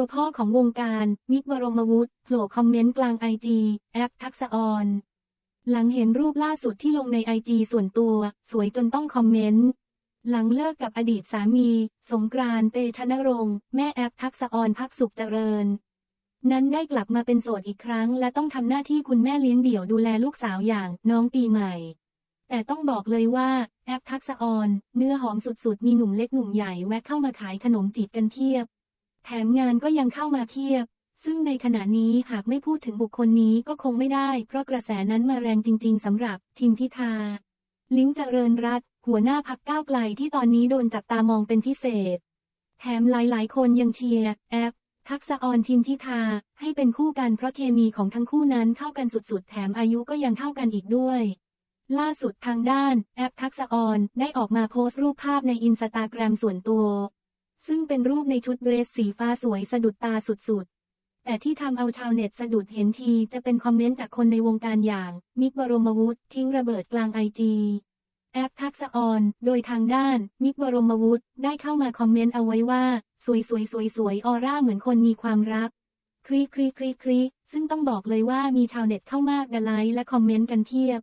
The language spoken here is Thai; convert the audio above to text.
ตัวพ่อของวงการ มิกบรมวุฒิโผล่คอมเมนต์กลางไอจีแอปทักษะออนหลังเห็นรูปล่าสุดที่ลงในไอจีส่วนตัว สวยจนต้องคอมเมนต์ หลังเลิกกับอดีตสามี สงกรานต์เตชะนรงค์แม่แอปทักษะออนพักสุขเจริญ นั้นได้กลับมาเป็นโสดอีกครั้ง และต้องทำหน้าที่คุณแม่เลี้ยงเดี่ยวดูแลลูกสาวอย่างน้องปีใหม่ แต่ต้องบอกเลยว่าแอปทักษะออนเนื้อหอมสุดๆ มีหนุ่มเล็กหนุ่มใหญ่แวะเข้ามาขายขนมจีบกันเพียบ แถมงานก็ยังเข้ามาเพียบ ซึ่งในขณะนี้หากไม่พูดถึงบุคคลนี้ก็คงไม่ได้ เพราะกระแสนั้นมาแรงจริง ๆสำหรับทิมพิธา ลิงเจริญรัตหัวหน้าพักก้าวไกลที่ตอนนี้โดนจับตามองเป็นพิเศษ แถมหลายๆ คนยังเชียร์แอปทักษะออนทิมพิธาให้เป็นคู่กันเพราะเคมีของทั้งคู่นั้นเข้ากันสุดๆ แถมอายุก็ยังเท่ากันอีกด้วยล่าสุดทางด้าน แอปทักษะออนได้ออกมาโพสต์รูปภาพในอินสตาแกรมส่วนตัว ซึ่งเป็นรูปในชุดเดรสสีฟ้าสวยสะดุดตาสุดๆ แต่ที่ทำเอาชาวเน็ตสะดุดเห็นทีจะเป็นคอมเมนต์จากคนในวงการอย่าง มิกบรมวุฒิทิ้งระเบิดกลางไอจีแอปทักษออน โดยทางด้าน มิกบรมวุฒิได้เข้ามาคอมเมนต์เอาไว้ว่า สวยสวยสวยสวยออร่าเหมือนคนมีความรักครีครีครีครีซึ่งต้องบอกเลยว่ามีชาวเน็ตเข้ามาดไลค์และคอมเมนต์กันเพียบ